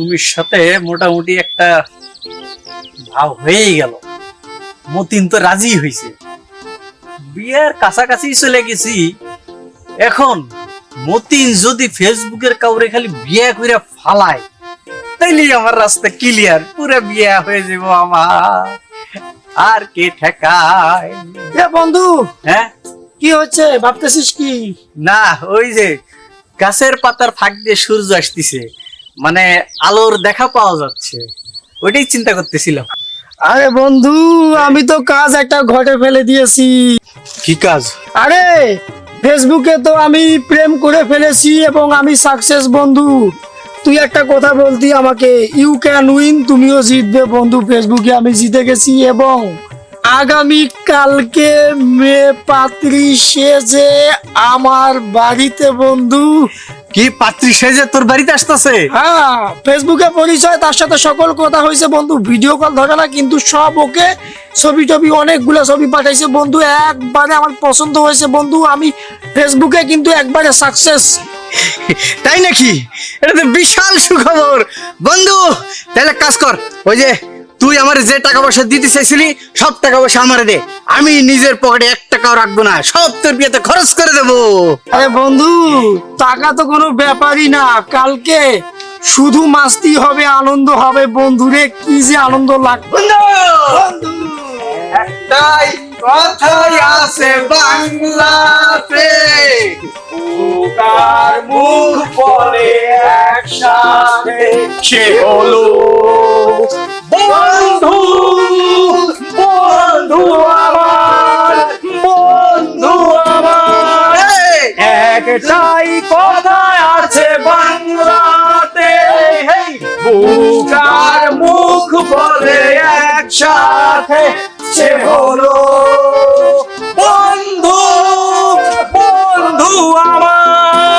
সুমির সাথে মোটামুটি একটা ভাব হয়েই গেল। মতিন তো রাজি হয়েছে বিয়ের কাছাকাছি চলে গেছি। এখন মতিন যদি ফেসবুকের কাউরে খালি বিয়ে করে ফালায় তাইলে আমার রাস্তা ক্লিয়ার পুরো বিয়ে হয়ে যাব আমার। আর কে ঠেকায়? এ বন্ধু হ্যাঁ? কি হচ্ছে? ভাবতেছিস কি? না ওই যে গাছের পাতার ফাঁক দিয়ে সূর্য আসতেছে। মানে আলোর দেখা পাওয়া যাচ্ছে। ওইটাই চিন্তা করতেছিলাম আরে বন্ধু আমি তো কাজ একটা ঘটে ফেলে দিয়েছি। কি কাজ? আরে ফেসবুকে তো আমি প্রেম করে ফেলেছি এবং আমি সাকসেস বন্ধু। তুই একটা কথা বলতি আমাকে ইউ ক্যান উইন তুমিও জিতবে বন্ধু। ফেসবুকে আমি জিতে গেছি এবং আগামী কালকে মে পাত্রী সেজে আমার বাড়িতে বন্ধু কি পাত্রী সেজে তোর বাড়িতে আসতেছে? হ্যাঁ ফেসবুকে পরিচয় তার সাথে সকল কথা হয়েছে বন্ধু। ভিডিও কল ধরে না কিন্তু সব ওকে ছবি টবি অনেকগুলো ছবি পাঠাইছে বন্ধু। একবারে আমার পছন্দ হয়েছে বন্ধু। আমি ফেসবুকে কিন্তু একবারে সাকসেস তাই নাকি? এটা তো বিশাল সুখবর। বন্ধু তাহলে কাজ কর। ওই যে তুই আমার যে টাকা পয়সা দিতে চাইছিলি সব টাকা পয়সা আমারে দে। আমি নিজের পকেটে এক টাকাও রাখব না সব তোর বিয়েতে খরচ করে দেবো। আরে বন্ধু টাকা তো কোনো ব্যাপারই না কালকে শুধু মাস্তি হবে আনন্দ হবে বন্ধুরে কি যে আনন্দ লাগবে একটাই কথাই আছে বাংলাতে। মুখ পরে একসাথে সে হলো একটাই কথা আছে বাংলাতে। বুকার মুখ বলে একসাথে। সে হলো